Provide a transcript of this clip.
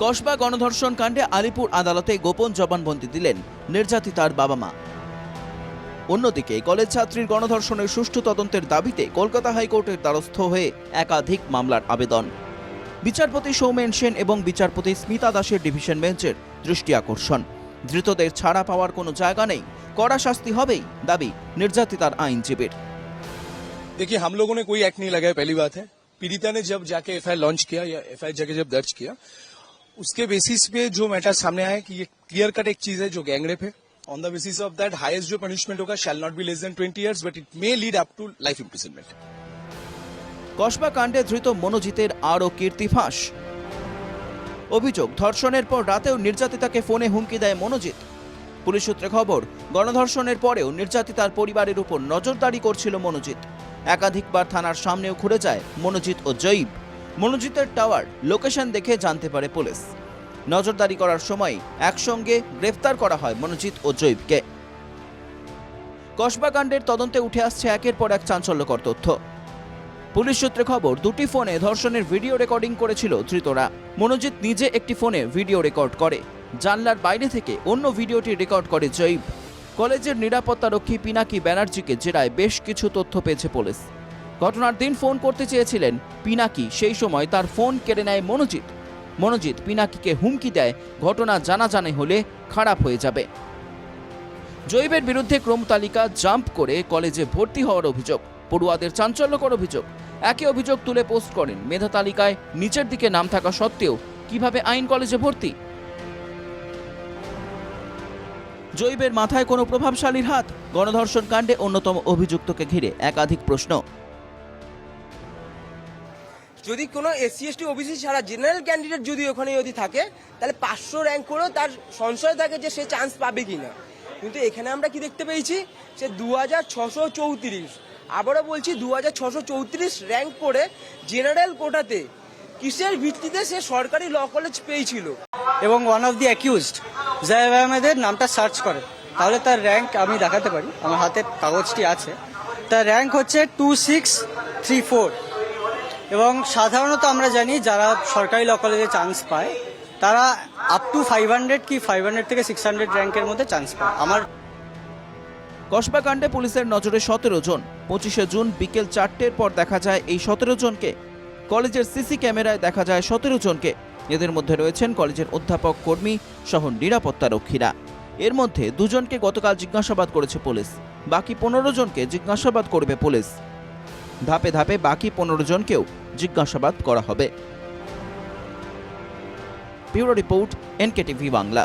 কসবা গণধর্ষণ কাণ্ডে আলিপুর আদালতে গোপন জবানবন্দি দিলেন নির্যাতিতার বাবা মা অন্যদিকে কলেজ ছাত্রীর গণধর্ষণের সুষ্ঠু তদন্তের দাবিতে কলকাতা হাইকোর্টের দ্বারস্থ হয়ে একাধিক মামলার আবেদন বিচারপতি সৌমেন সেন এবং বিচারপতি স্মিতা দাসের ডিভিশন বেঞ্চের দৃষ্টি আকর্ষণ ধৃতদের ছাড়া পাওয়ার কোনো জায়গা নেই কড়া শাস্তি হবেই দাবি নির্যাতিতার আইনজীবীর देखिए हम लोगों ने कोई एक्ट नहीं लगाया पहली बात है पीड़िता ने जब जाके एफ लॉन्च किया या एफ जाके जब दर्ज किया उसके बेसिस पे जो मैटर सामने आया कि ये क्लियर कट एक चीज है जो गैंगरेप है on the basis of that highest जो पनिशमेंट होगा shall not be less than twenty years but it may lead up to life imprisonment Kasba কাণ্ডে ধৃত মনোজিতের আরও কীর্তি ফাঁস অভিযোগ ধর্ষণের পর রাতেও নির্যাতিতাকে ফোনে হুমকি দেয় মনোজিৎ পুলিশ সূত্রে খবর গণধর্ষণের পরেও নির্যাতিতার পরিবারের উপর নজরদারি করছিল মনোজিৎ একাধিকবার থানার সামনেও ঘুরে যায় মনোজিৎ ও জয়ীব মনোজিতের টাওয়ার লোকেশন দেখে জানতে পারে পুলিশ। নজরদারি করার সময় একসঙ্গে গ্রেফতার করা হয় মনোজিৎ ও জৈবকে। কসবা কাণ্ডের তদন্তে উঠে আসছে একের পর এক চাঞ্চল্যকর তথ্য। পুলিশ সূত্রে খবর, দুটি ফোনে ধর্ষণের ভিডিও রেকর্ডিং করেছিল ধৃতরা। মনোজিৎ নিজে একটি ফোনে ভিডিও রেকর্ড করে। জানলার বাইরে থেকে অন্য ভিডিওটি রেকর্ড করে জৈব। কলেজের নিরাপত্তারক্ষী পিনাকি ব্যানার্জিকে জেরায় বেশ কিছু তথ্য পেয়েছে পুলিশ। ঘটনার দিন ফোন করতে চেয়েছিলেন পিনাকি। সেই সময় তার ফোন কেড়ে নেয় মনোজিৎ। মনোজিৎ পিনাকিকে হুমকি দেয়, ঘটনা জানাজানি হলে খারাপ হয়ে যাবে। জৈবের বিরুদ্ধে ক্রম তালিকা জাম্প করে কলেজে ভর্তি হওয়ার অভিযোগ, পড়ুয়াদের চাঞ্চল্যকর অভিযোগ। একই অভিযোগ তুলে পোস্ট করেন। মেধা তালিকায় নিচের দিকে নাম থাকা সত্ত্বেও কীভাবে আইন কলেজে ভর্তি? জৈবের মাথায় কোনো প্রভাবশালীর হাত? গণধর্ষণ কাণ্ডে অন্যতম অভিযুক্তকে ঘিরে একাধিক প্রশ্ন। যদি কোনো এসসি এসটি ওবিসি ছাড়া জেনারেল ক্যান্ডিডেট যদি ওখানে যদি থাকে, তাহলে পাঁচশো র্যাঙ্ক করেও তার সংশয় থাকে যে সে চান্স পাবে কিনা। কিন্তু এখানে আমরা কি দেখতে পেয়েছি? সে দু হাজার ছশো চৌত্রিশ। আবারও বলছি দু হাজার ছশো চৌত্রিশ র্যাঙ্ক করে জেনারেল কোটাতে কিসের ভিত্তিতে সে সরকারি ল কলেজ পেয়েছিল? এবং one of the accused Zaib আহমেদের নামটা সার্চ করে। তাহলে তার র্যাঙ্ক আমি দেখাতে পারি। আমার হাতে কাগজটি আছে। তার র্যাঙ্ক হচ্ছে টু সিক্স থ্রি ফোর এবং সাধারণত আমরা জানি যারা সরকারি ল কলেজে চান্স পায়, তারা আপ টু ফাইভ হান্ড্রেড কি ফাইভ হান্ড্রেড থেকে সিক্স হান্ড্রেড র্যাঙ্কের মধ্যে চান্স পায়। আমার কসবাকাণ্ডে পুলিশের নজরে সতেরো জন। পঁচিশে জুন বিকেল চারটের পর দেখা যায় এই সতেরো জনকে। কলেজের সিসি ক্যামেরায় দেখা যায় সতেরো জনকে। এদের মধ্যে রয়েছেন কলেজের অধ্যাপক, কর্মী সহ নিরাপত্তা রক্ষীরা। এর মধ্যে দুজনকে গতকাল জিজ্ঞাসাবাদ করেছে পুলিশ। বাকি পনেরো জনকে জিজ্ঞাসাবাদ করবে পুলিশ। ধাপে ধাপে বাকি পনেরো জনকেও জিজ্ঞাসাবাদ করা হবে। Bureau report NKTV Bangla.